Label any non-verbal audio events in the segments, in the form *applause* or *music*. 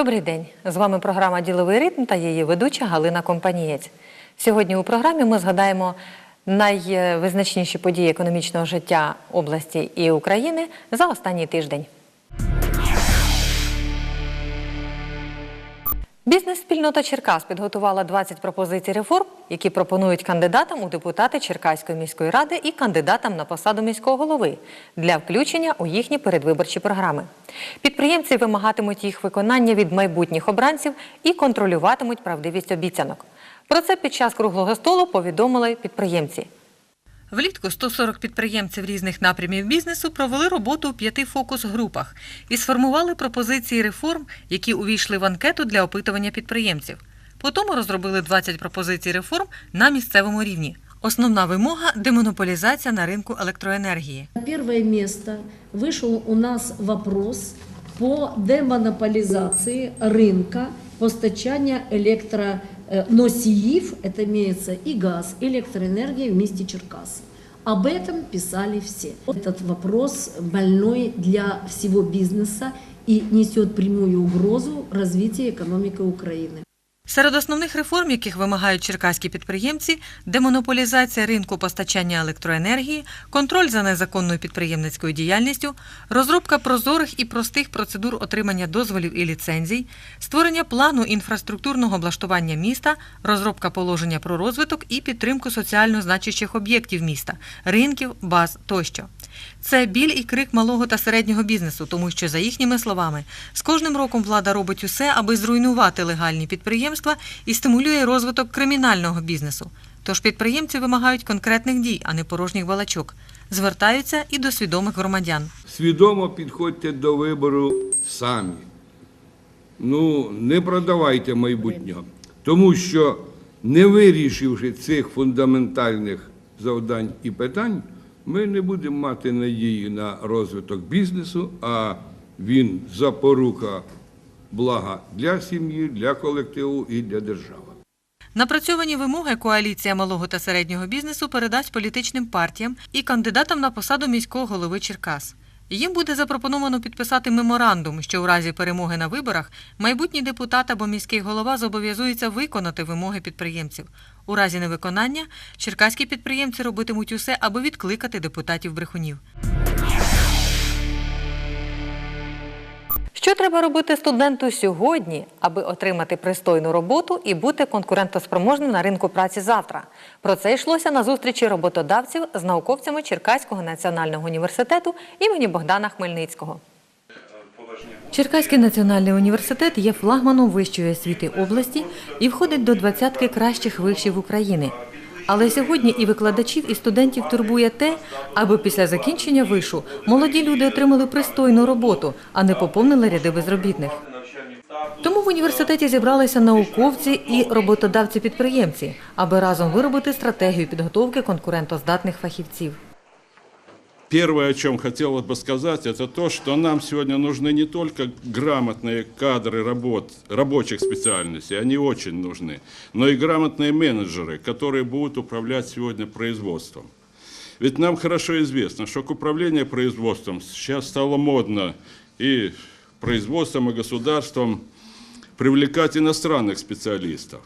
Добрий день. З вами програма Діловий ритм та її ведуча Галина Компанієць. Сьогодні у програмі ми згадаємо найвизначніші події економічного життя області і України за останній тиждень. Бізнес-спільнота Черкас підготувала 20 пропозицій реформ, які пропонують кандидатам у депутати Черкаської міської ради і кандидатам на посаду міського голови для включення у їхні передвиборчі програми. Підприємці вимагатимуть їх виконання від майбутніх обранців і контролюватимуть правдивість обіцянок. Про це під час круглого столу повідомили підприємці. Влітку 140 підприємців різних напрямів бізнесу провели роботу у п'яти фокус-групах і сформували пропозиції реформ, які увійшли в анкету для опитування підприємців. Потім розробили 20 пропозицій реформ на місцевому рівні. Основна вимога демонополізація на ринку електроенергії. На первое место вышел у нас вопрос по демонополизации рынка постачания электроносиев, это имеется и газ, и электроэнергия в месте Черкас. Об этом писали все. Этот вопрос больной для всего бизнеса и несет прямую угрозу развития экономики Украины. Серед основних реформ, яких вимагають черкаські підприємці, демонополізація ринку постачання електроенергії, контроль за незаконною підприємницькою діяльністю, розробка прозорих і простих процедур отримання дозволів і ліцензій, створення плану інфраструктурного облаштування міста, розробка положення про розвиток і підтримку соціально значущих об'єктів міста, ринків, баз тощо. Це біль і крик малого та середнього бізнесу, тому що, за їхніми словами, з кожним роком влада робить усе, аби зруйнувати легальні підприємства і стимулює розвиток кримінального бізнесу. Тож підприємці вимагають конкретних дій, а не порожніх балачок. Звертаються і до свідомих громадян. Свідомо підходьте до вибору самі. Ну, не продавайте майбутнього. Тому що, не вирішивши цих фундаментальних завдань і питань, ми не будемо мати надії на розвиток бізнесу, а він запорука блага для сім'ї, для колективу і для держави. Напрацьовані вимоги коаліція малого та середнього бізнесу передасть політичним партіям і кандидатам на посаду міського голови Черкас. Їм буде запропоновано підписати меморандум, що у разі перемоги на виборах майбутній депутат або міський голова зобов'язується виконати вимоги підприємців. У разі невиконання черкаські підприємці робитимуть усе, аби відкликати депутатів брехунів. Що треба робити студенту сьогодні, аби отримати пристойну роботу і бути конкурентоспроможним на ринку праці завтра? Про це йшлося на зустрічі роботодавців з науковцями Черкаського національного університету імені Богдана Хмельницького. Черкаський національний університет є флагманом вищої освіти області і входить до двадцятки кращих вишів України. Але сьогодні і викладачів, і студентів турбує те, аби після закінчення вишу молоді люди отримали пристойну роботу, а не поповнили ряди безробітних. Тому в університеті зібралися науковці і роботодавці-підприємці, аби разом виробити стратегію підготовки конкурентоздатних фахівців. Первое, о чем хотелось бы сказать, это то, что нам сегодня нужны не только грамотные кадры работ, рабочих специальностей, они очень нужны, но и грамотные менеджеры, которые будут управлять сегодня производством. Ведь нам хорошо известно, что к управлению производством сейчас стало модно и производством, и государством привлекать иностранных специалистов.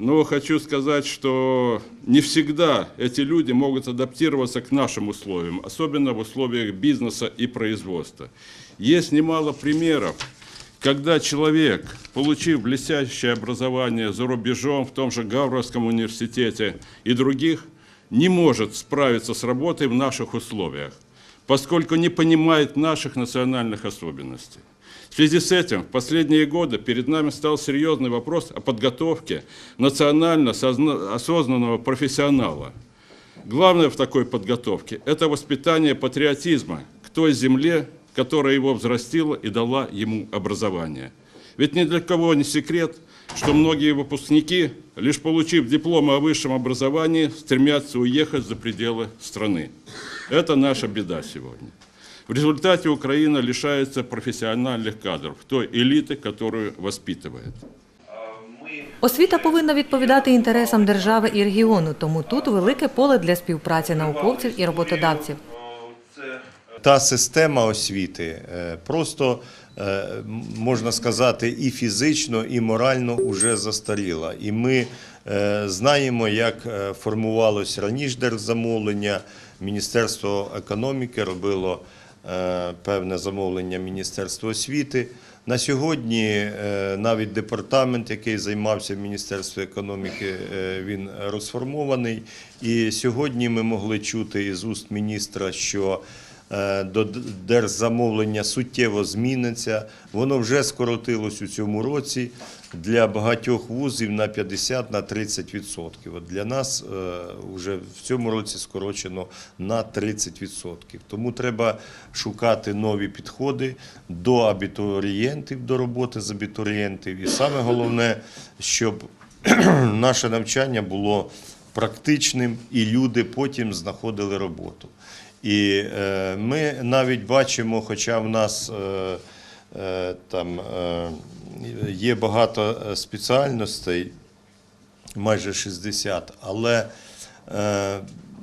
Но хочу сказать, что не всегда эти люди могут адаптироваться к нашим условиям, особенно в условиях бизнеса и производства. Есть немало примеров, когда человек, получив блестящее образование за рубежом, в том же Гавровском университете и других, не может справиться с работой в наших условиях, поскольку не понимает наших национальных особенностей. В связи с этим в последние годы перед нами стал серьезный вопрос о подготовке национально созна- осознанного профессионала. Главное в такой подготовке – это воспитание патриотизма к той земле, которая его взрастила и дала ему образование. Ведь ни для кого не секрет, что многие выпускники, лишь получив диплом о высшем образовании, стремятся уехать за пределы страны. Это наша беда сегодня. В результате Украина лишается профессиональных кадров, той элиты, которую воспитывает. Освіта повинна відповідати інтересам держави і регіону, тому тут велике поле для співпраці науковців і роботодавців. Та система освіти е, просто е, м- можна сказати і фізично, і морально вже застаріла. І ми е, знаємо, як е, формувалось раніше держзамовлення. Міністерство економіки робило е, певне замовлення Міністерства освіти. На сьогодні е, навіть департамент, який займався Міністерством економіки, е, він розформований. І сьогодні ми могли чути із уст міністра, що е, до держзамовлення суттєво зміниться. Воно вже скоротилось у цьому році для багатьох вузів на 50 на 30 відсотків. От для нас е, вже в цьому році скорочено на 30 відсотків. Тому треба шукати нові підходи до абітурієнтів, до роботи з абітурієнтів. І саме головне, щоб *clears throat* наше навчання було практичним, і люди потім знаходили роботу. І е, ми навіть бачимо, хоча в нас е, е, там є багато спеціальностей, майже 60, але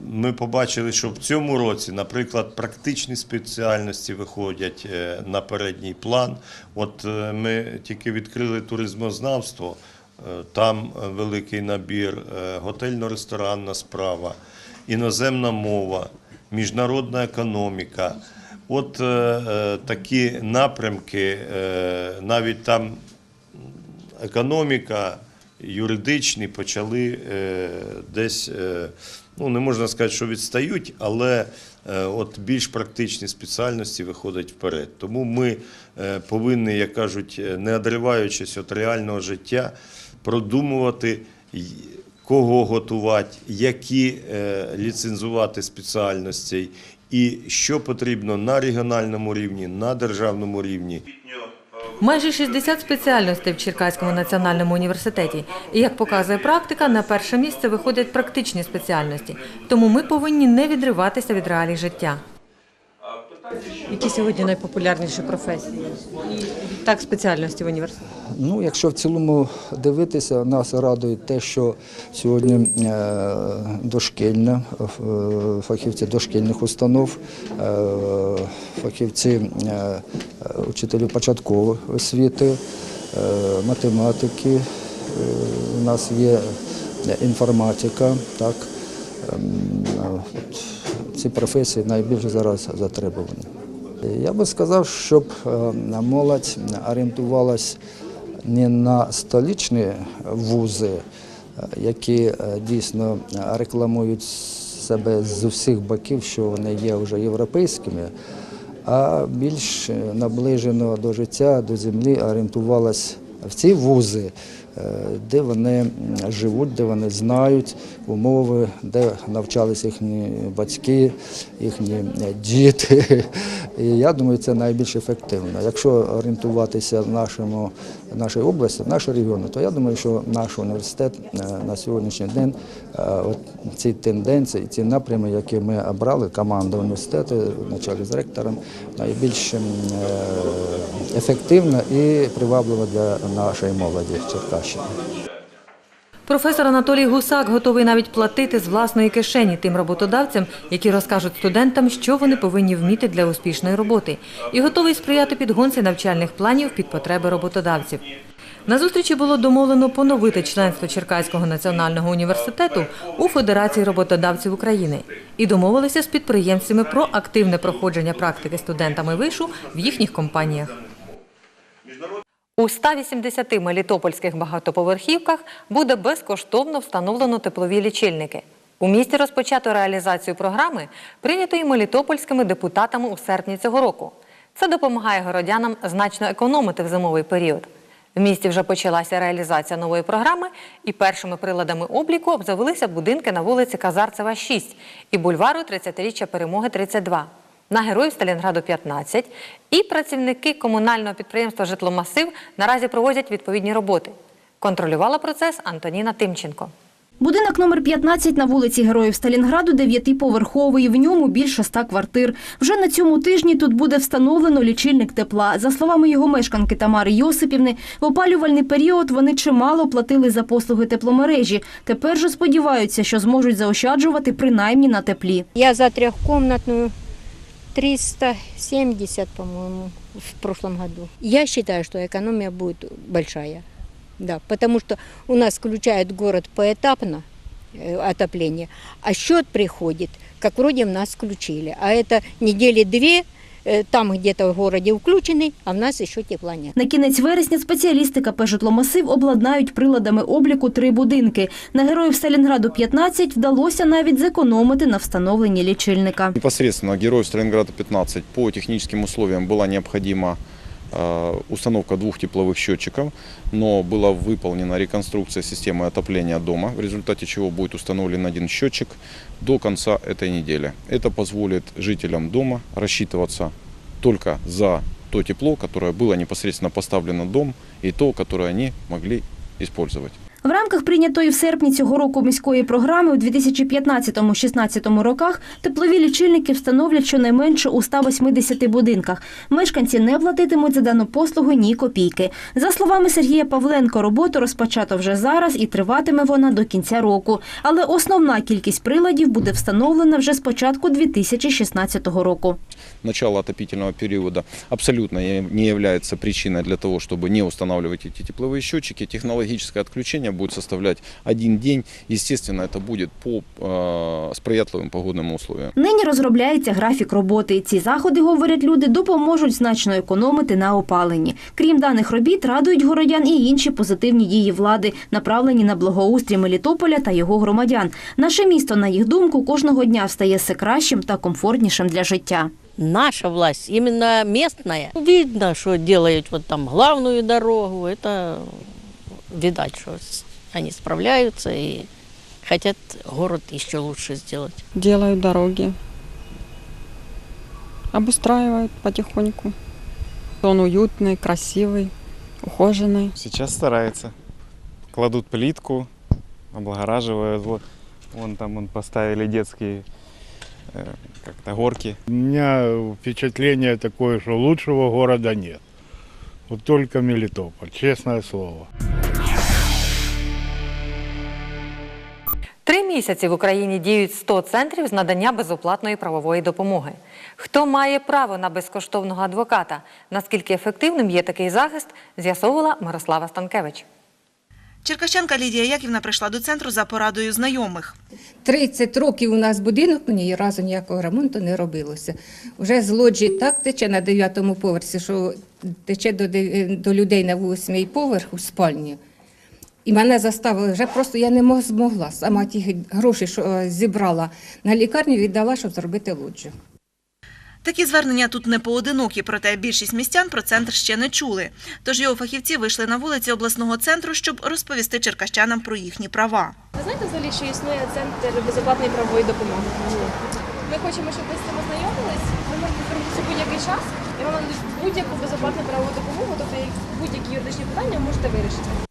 ми побачили, що в цьому році, наприклад, практичні спеціальності виходять на передній план. От ми тільки відкрили туризмознавство, там великий набір, готельно-ресторанна справа, іноземна мова, міжнародна економіка. От е, е, такі напрямки, е, навіть там економіка, юридичні почали десь, ну не можна сказати, що відстають, але е, от більш практичні спеціальності виходять вперед. Тому ми е, повинні, як кажуть, не одриваючись від реального життя, продумувати. Кого готувати, які е, ліцензувати спеціальності, і що потрібно на регіональному рівні, на державному рівні. Майже 60 спеціальностей в Черкаському національному університеті. І як показує практика, на перше місце виходять практичні спеціальності. Тому ми повинні не відриватися від реалій життя. Які сьогодні найпопулярніші професії? Так, спеціальності в університеті. Ну, якщо в цілому дивитися, нас радує те, що сьогодні е, дошкільне, е, фахівці дошкільних установ, е, фахівці учителів початкової освіти, математики, у нас є інформатика, так. Ем, Ці професії найбільше зараз затребувані. Я би сказав, щоб е, молодь орієнтувалась не на столичні вузи, е, які е, дійсно рекламують себе з усіх боків, що вони є вже європейськими, а більш наближено до життя, до землі орієнтувалась в ці вузи, де вони живуть, де вони знають умови, де навчалися їхні батьки, їхні діти. І я думаю, це найбільш ефективно. Якщо орієнтуватися в нашому, нашій області, в нашому регіоні, то я думаю, що наш університет е, на сьогоднішній день е, от ці тенденції, ці напрями, які ми обрали, команда університету, на чолі з ректором, найбільш е, ефективна і приваблива для нашої молоді Черкащини. Професор Анатолій Гусак готовий навіть платити з власної кишені тим роботодавцям, які розкажуть студентам, що вони повинні вміти для успішної роботи, і готовий сприяти підгонці навчальних планів під потреби роботодавців. На зустрічі було домовлено поновити членство Черкаського національного університету у Федерації роботодавців України і домовилися з підприємцями про активне проходження практики студентами вишу в їхніх компаніях. У 180 мелітопольських багатоповерхівках буде безкоштовно встановлено теплові лічильники. У місті розпочато реалізацію програми, прийнятої мелітопольськими депутатами у серпні цього року. Це допомагає городянам значно економити в зимовий період. В місті вже почалася реалізація нової програми, і першими приладами обліку обзавелися будинки на вулиці Казарцева, 6 і бульвару 30-річчя перемоги 32 на героїв Сталінграду 15 і працівники комунального підприємства Житломасив наразі проводять відповідні роботи. Контролювала процес Антоніна Тимченко. Будинок номер 15 на вулиці Героїв Сталінграду дев'ятиповерховий. В ньому більше ста квартир. Вже на цьому тижні тут буде встановлено лічильник тепла. За словами його мешканки Тамари Йосипівни, в опалювальний період вони чимало платили за послуги тепломережі. Тепер же сподіваються, що зможуть заощаджувати принаймні на теплі. Я за трехкомнатную 370, по-моему, в прошлом году. Я считаю, что экономия будет большая. Да, потому что у нас включают город поэтапно э, отопление, а счет приходит, как вроде в нас включили. А это недели две, э, там где-то в городе включены, а в нас еще тепла нет. На кінець вересня спеціалісти КП «Житломасив» обладнають приладами обліку три будинки. На героїв Сталінграду 15 вдалося навіть зекономити на встановленні лічильника. Непосредственно героев Сталинграда 15 по техническим условиям была необходима э, установка двух тепловых счетчиков, но была выполнена реконструкция системы отопления дома, в результате чего будет установлен один счетчик до конца этой недели. Это позволит жителям дома рассчитываться только за то тепло, которое было непосредственно поставлено в дом, и то, которое они могли использовать. В рамках прийнятої в серпні цього року міської програми у 2015-16 роках теплові лічильники встановлять щонайменше у 180 будинках. Мешканці не платитимуть за дану послугу ні копійки. За словами Сергія Павленко, роботу розпочато вже зараз і триватиме вона до кінця року. Але основна кількість приладів буде встановлена вже з початку 2016 року. начало отопительного периода абсолютно не является причиной для того, чтобы не устанавливать эти тепловые счетчики. Технологическое отключение будет составлять один день. Естественно, это будет по э, сприятливым погодным условиям. Нині розробляється графік роботи. Ці заходи, говорять люди, допоможуть значно економити на опаленні. Крім даних робіт, радують городян і інші позитивні дії влади, направлені на благоустрій Мелітополя та його громадян. Наше місто, на їх думку, кожного дня встає все кращим та комфортнішим для життя. наша власть, именно местная. Видно, что делают вот там главную дорогу, это видать, что они справляются и хотят город еще лучше сделать. делают дороги, обустраивают потихоньку. Он уютный, красивый, ухоженный. Сейчас стараются. Кладут плитку, облагораживают. Вот, вон там вон поставили детские э, как-то горки. У меня впечатление такое, что лучшего города нет. Вот только Мелитополь, честное слово. Три місяці в Україні діють 100 центрів з надання безоплатної правової допомоги. Хто має право на безкоштовного адвоката? Наскільки ефективним є такий захист, з'ясовувала Мирослава Станкевич. Черкащанка Лідія Яківна прийшла до центру за порадою знайомих. 30 років у нас будинок, ні разу ніякого ремонту не робилося. Вже з лоджії так тече на 9-му поверсі, що тече до, до людей на 8-й поверх у спальні. І мене заставили, вже просто я не мог- змогла. Сама ті гроші, що е, зібрала на лікарню, віддала, щоб зробити лоджію. Такі звернення тут не поодинокі, проте більшість містян про центр ще не чули. Тож його фахівці вийшли на вулиці обласного центру, щоб розповісти черкащанам про їхні права. Ви знаєте взагалі, що існує центр безоплатної правової допомоги? Ми хочемо, щоб ви з цим ознайомились. Ви можете звернутися будь-який час і вам будь-яку безоплатну правову допомогу, тобто будь-які юридичні питання можете вирішити.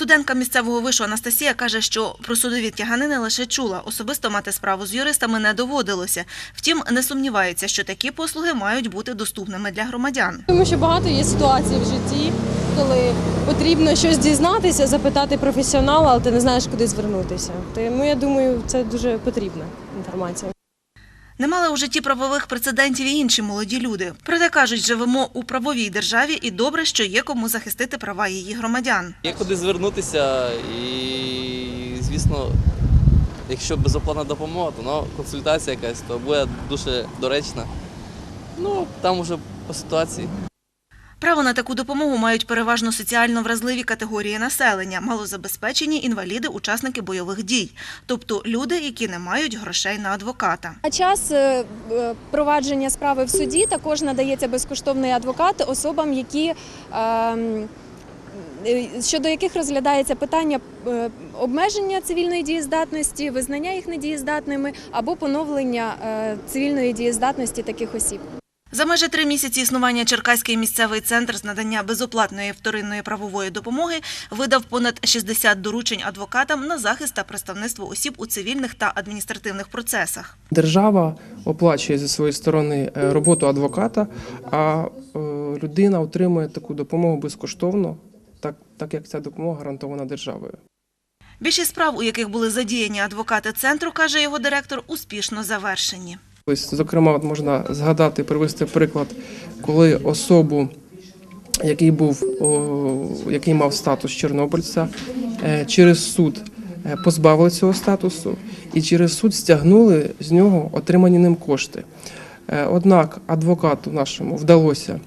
Студентка місцевого вишу Анастасія каже, що про судові тяганини лише чула. Особисто мати справу з юристами не доводилося. Втім, не сумнівається, що такі послуги мають бути доступними для громадян. Тому що багато є ситуацій в житті, коли потрібно щось дізнатися, запитати професіонала, але ти не знаєш, куди звернутися. Тому я думаю, це дуже потрібна інформація. Не мали у житті правових прецедентів і інші молоді люди. Проте кажуть, живемо у правовій державі, і добре, що є кому захистити права її громадян. Є куди звернутися, і, звісно, якщо безоплатна допомога, то ну, консультація якась, то буде дуже доречна. Ну, там уже по ситуації. Право на таку допомогу мають переважно соціально вразливі категорії населення, малозабезпечені інваліди, учасники бойових дій, тобто люди, які не мають грошей на адвоката. На час е, е, провадження справи в суді також надається безкоштовний адвокат особам, які ем, е, щодо яких розглядається питання обмеження цивільної дієздатності, визнання їх недієздатними або поновлення цивільної дієздатності таких осіб. За майже три місяці існування Черкаський місцевий центр з надання безоплатної вторинної правової допомоги видав понад 60 доручень адвокатам на захист та представництво осіб у цивільних та адміністративних процесах. Держава оплачує зі своєї сторони е, роботу адвоката, а е, людина отримує таку допомогу безкоштовно, так, так як ця допомога гарантована державою. Більшість справ, у яких були задіяні адвокати центру, каже його директор, успішно завершені. Ось, зокрема, можна згадати, привести приклад, коли особу, який був який мав статус чорнобильця, е, через суд е, позбавили цього статусу і через суд стягнули з нього отримані ним кошти. Е, Однак адвокату нашому вдалося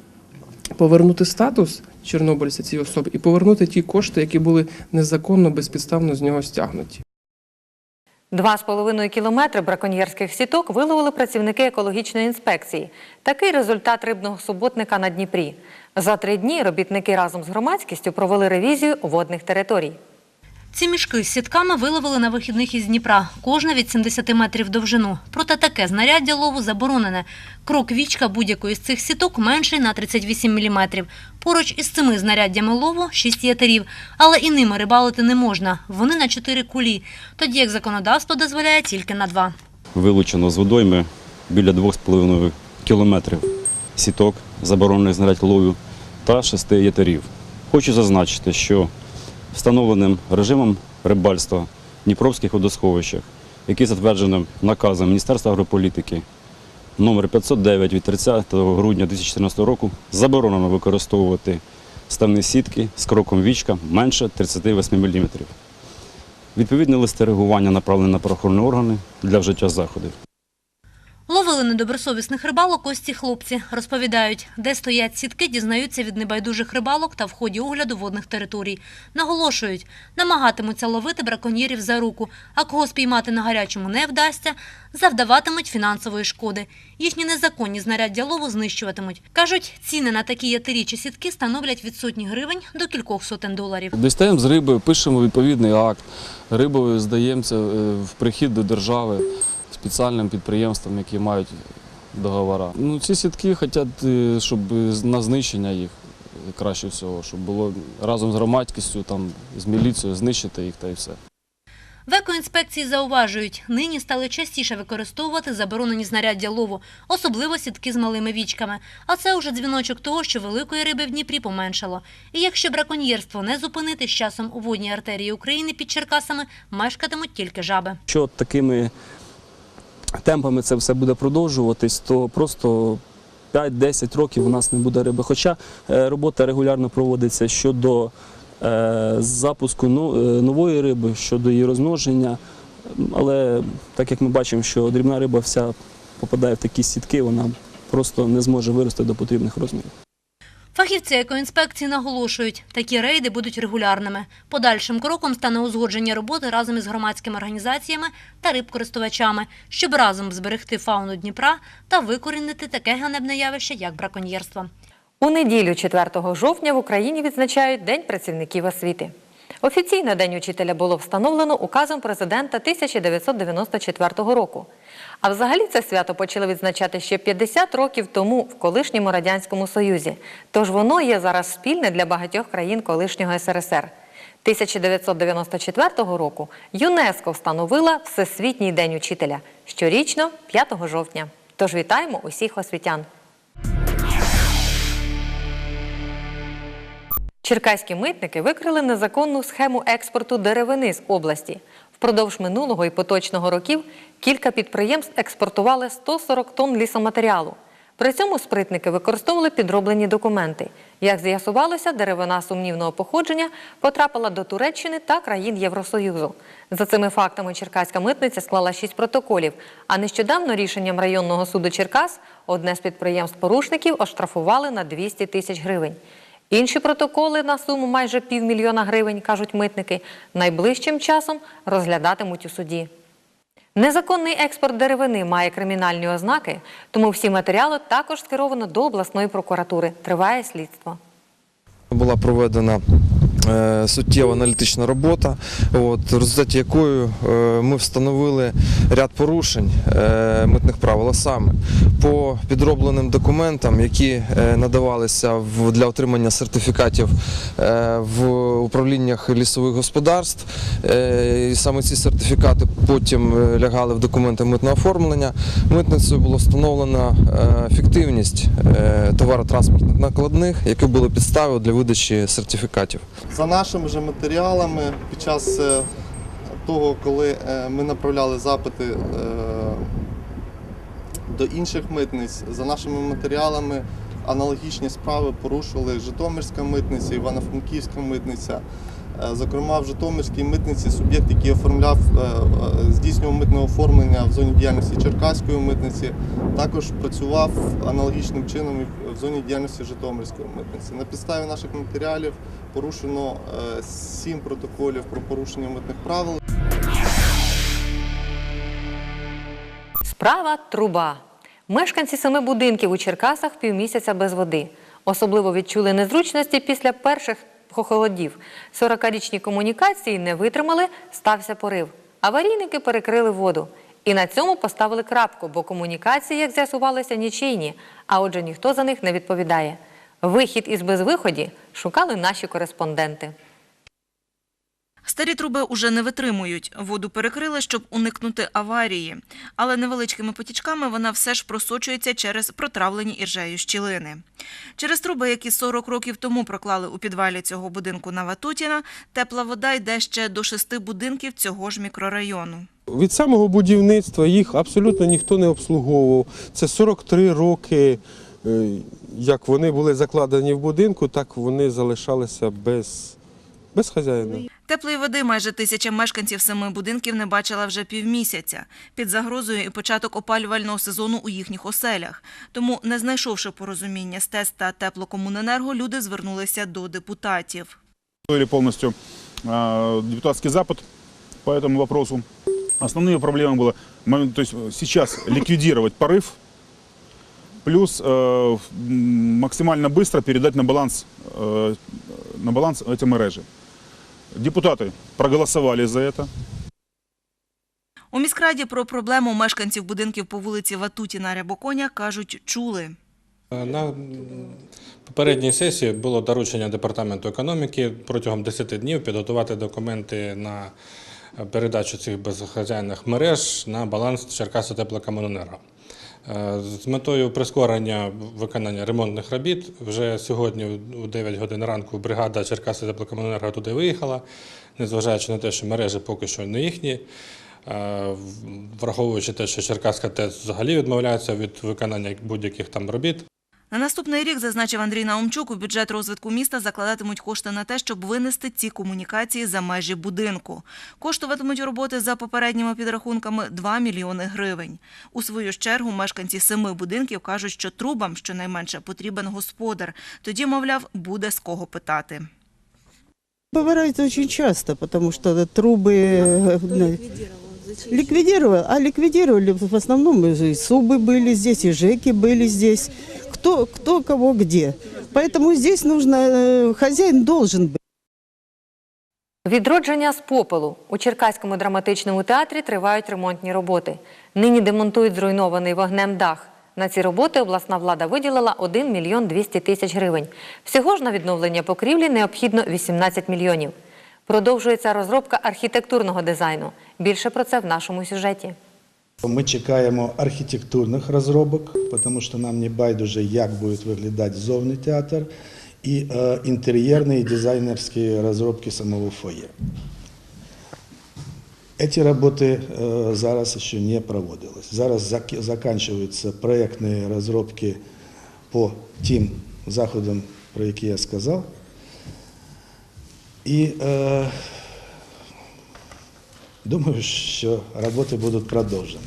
повернути статус чорнобильця цій особі і повернути ті кошти, які були незаконно безпідставно з нього стягнуті. Два з половиною кілометри браконьєрських сіток виловили працівники екологічної інспекції. Такий результат рибного суботника на Дніпрі. За три дні робітники разом з громадськістю провели ревізію водних територій. Ці мішки з сітками виловили на вихідних із Дніпра, кожна від 70 метрів довжину. Проте таке знаряддя лову заборонене. Крок вічка будь-якої з цих сіток менший на 38 мм. Поруч із цими знаряддями лову 6 ятерів, але і ними рибалити не можна. Вони на 4 кулі, тоді як законодавство дозволяє тільки на 2. Вилучено з водойми біля 2,5 кілометрів сіток заборонених знарядь лову та шести ятерів. Хочу зазначити, що встановленим режимом рибальства в Дніпровських водосховищах, який затверджено наказом Міністерства агрополітики номер 509 від 30 грудня 2014 року, заборонено використовувати ставні сітки з кроком вічка менше 38 мм. Відповідне листи реагування направлені на правоохоронні органи для вжиття заходів. Ловили недобросовісних рибалок ось ці хлопці. Розповідають, де стоять сітки, дізнаються від небайдужих рибалок та в ході огляду водних територій. Наголошують, намагатимуться ловити браконьєрів за руку, а кого спіймати на гарячому не вдасться, завдаватимуть фінансової шкоди. Їхні незаконні знаряддя лову знищуватимуть. Кажуть, ціни на такі ятирі чи сітки становлять від сотні гривень до кількох сотень доларів. Дістаємо з риби, пишемо відповідний акт. Рибою здаємося е, в прихід до держави спеціальним підприємствам, які мають договори. Ну, ці сітки хочуть, е, щоб на знищення їх краще всього, щоб було разом з громадськістю, там, з міліцією знищити їх та і все. В екоінспекції зауважують, нині стали частіше використовувати заборонені знаряддя лову, особливо сітки з малими вічками. А це уже дзвіночок того, що великої риби в Дніпрі поменшало. І якщо браконьєрство не зупинити, з часом у водній артерії України під Черкасами мешкатимуть тільки жаби. Якщо такими темпами це все буде продовжуватись, то просто 5-10 років у нас не буде риби. Хоча е, робота регулярно проводиться щодо е, запуску ну, е, нової риби, щодо її розмноження. Але так як ми бачимо, що дрібна риба вся попадає в такі сітки, вона просто не зможе вирости до потрібних розмірів. Фахівці екоінспекції наголошують, такі рейди будуть регулярними. Подальшим кроком стане узгодження роботи разом із громадськими організаціями та рибкористувачами, щоб разом зберегти фауну Дніпра та викорінити таке ганебне явище, як браконьєрство. У неділю 4 жовтня в Україні відзначають День працівників освіти. Офіційно День учителя було встановлено указом президента 1994 року. А взагалі це свято почали відзначати ще 50 років тому в колишньому Радянському Союзі. Тож воно є зараз спільне для багатьох країн колишнього СРСР. 1994 року ЮНЕСКО встановила Всесвітній день учителя щорічно 5 жовтня. Тож вітаємо усіх освітян. Черкаські митники викрили незаконну схему експорту деревини з області. Впродовж минулого і поточного років кілька підприємств експортували 140 тонн лісоматеріалу. При цьому спритники використовували підроблені документи. Як з'ясувалося, деревина сумнівного походження потрапила до Туреччини та країн Євросоюзу. За цими фактами Черкаська митниця склала шість протоколів. А нещодавно рішенням районного суду Черкас одне з підприємств-порушників оштрафували на 200 тисяч гривень. Інші протоколи на суму майже півмільйона гривень, кажуть митники, найближчим часом розглядатимуть у суді. Незаконний експорт деревини має кримінальні ознаки, тому всі матеріали також скеровано до обласної прокуратури. Триває слідство. Була проведена суттєва аналітична робота, от, в результаті якої е, ми встановили ряд порушень е, митних правил, саме по підробленим документам, які е, надавалися для отримання сертифікатів е, в управліннях лісових господарств. Е, і саме ці сертифікати потім е, лягали в документи митного оформлення. Митницею було встановлено е, фіктивність е, товаротранспортних накладних, які були підставою для видачі сертифікатів. За нашими же матеріалами, під час е, того, коли е, ми направляли запити е, до інших митниць. За нашими матеріалами аналогічні справи порушили Житомирська митниця, Івано-Франківська митниця. Е, Зокрема, в Житомирській митниці суб'єкт, який оформляв, е, е, здійснював митне оформлення в зоні діяльності Черкаської митниці, також працював аналогічним чином в зоні діяльності Житомирської митниці. На підставі наших матеріалів порушено сім протоколів про порушення митних правил. Справа труба. Мешканці семи будинків у Черкасах півмісяця без води. Особливо відчули незручності після перших холодів. 40-річні комунікації не витримали, стався порив. Аварійники перекрили воду. І на цьому поставили крапку, бо комунікації, як з'ясувалося, нічийні, а отже ніхто за них не відповідає. Вихід із безвиході шукали наші кореспонденти. Старі труби уже не витримують. Воду перекрили, щоб уникнути аварії. Але невеличкими потічками вона все ж просочується через протравлені іржею щілини. Через труби, які 40 років тому проклали у підвалі цього будинку на Ватутіна, тепла вода йде ще до шести будинків цього ж мікрорайону. Від самого будівництва їх абсолютно ніхто не обслуговував. Це 43 роки, е, як вони були закладені в будинку, так вони залишалися без, без хазяїна. Теплої води майже тисяча мешканців семи будинків не бачила вже півмісяця. Під загрозою і початок опалювального сезону у їхніх оселях. Тому, не знайшовши порозуміння з ТЕС та теплокомуненерго, люди звернулися до депутатів. Или полностью э, депутатский запад по этому вопросу. Основные проблемы было, м, то есть сейчас ликвидировать порыв, плюс э, м, максимально быстро передать на баланс, э, на баланс эти мережи. Депутаты проголосовали за это. У міськраді про проблему мешканців будинків по вулиці Ватутіна Рябоконя кажуть, чули. На попередній сесії було доручення департаменту економіки протягом 10 днів підготувати документи на передачу цих безхазяйних мереж на баланс Черкаси теплокомуненерго. Е, З метою прискорення виконання ремонтних робіт вже сьогодні у 9 годин ранку бригада Черкаси теплокомуненерго туди виїхала, незважаючи на те, що мережі поки що не їхні. Е, Враховуючи те, що Черкаська ТЕЦ взагалі відмовляється від виконання будь-яких там робіт. На наступний рік, зазначив Андрій Наумчук, у бюджет розвитку міста закладатимуть кошти на те, щоб винести ці комунікації за межі будинку. Коштуватимуть роботи за попередніми підрахунками 2 мільйони гривень. У свою ж чергу мешканці семи будинків кажуть, що трубам щонайменше потрібен господар. Тоді, мовляв, буде з кого питати. Бывает очень часто, потому что трубы э, ликвидировал, а ликвидировали в основном и субы были здесь, и жеки были здесь, кто, кто кого где. Поэтому здесь нужно, э, хозяин должен быть. Відродження з попелу. У Черкаському драматичному театрі тривають ремонтні роботи. Нині демонтують зруйнований вогнем дах. На ці роботи обласна влада виділила 1 мільйон 200 тисяч гривень. Всього ж на відновлення покрівлі необхідно 18 мільйонів. Продовжується розробка архітектурного дизайну. Більше про це в нашому сюжеті. Ми чекаємо архітектурних розробок, тому що нам не байдуже, як буде виглядати зовні театр, і е, інтер'єрні і дизайнерські розробки самого фоє. Эти работы э, зараз еще не проводились. Зараз зак- заканчиваются проектные разработки по тем заходам, про які я сказав. І е, думаю, що роботи будуть продовжені.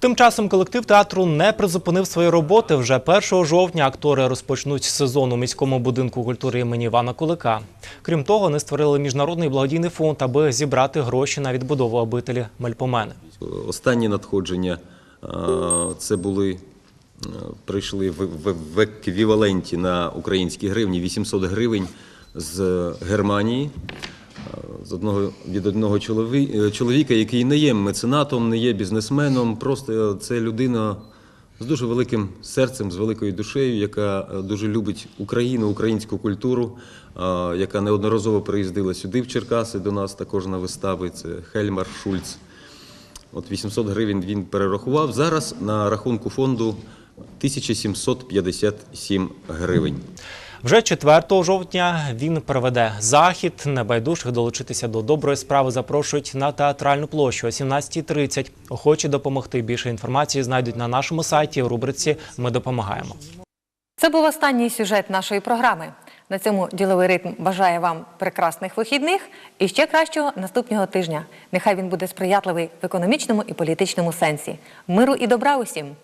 Тим часом колектив театру не призупинив свої роботи. Вже 1 жовтня актори розпочнуть сезон у міському будинку культури імені Івана Кулика. Крім того, вони створили міжнародний благодійний фонд, аби зібрати гроші на відбудову обителі Мельпомени. Останні надходження це були е, прийшли в, в, в еквіваленті на українські гривні 800 гривень з Германії. З одного від одного е, чоловіка, який не є меценатом, не є бізнесменом, просто це людина з дуже великим серцем, з великою душею, яка е, дуже любить Україну, українську культуру, е, яка неодноразово приїздила сюди в Черкаси до нас також на вистави. Це Хельмар Шульц. От 800 гривень він перерахував. Зараз на рахунку фонду 1757 гривень. Вже 4 жовтня він проведе захід. Небайдужих долучитися до доброї справи запрошують на театральну площу о 17.30. Охочі допомогти. Більше інформації знайдуть на нашому сайті у рубриці Ми допомагаємо. Це був останній сюжет нашої програми. На цьому діловий ритм бажає вам прекрасних вихідних і ще кращого наступного тижня. Нехай він буде сприятливий в економічному і політичному сенсі. Миру і добра усім!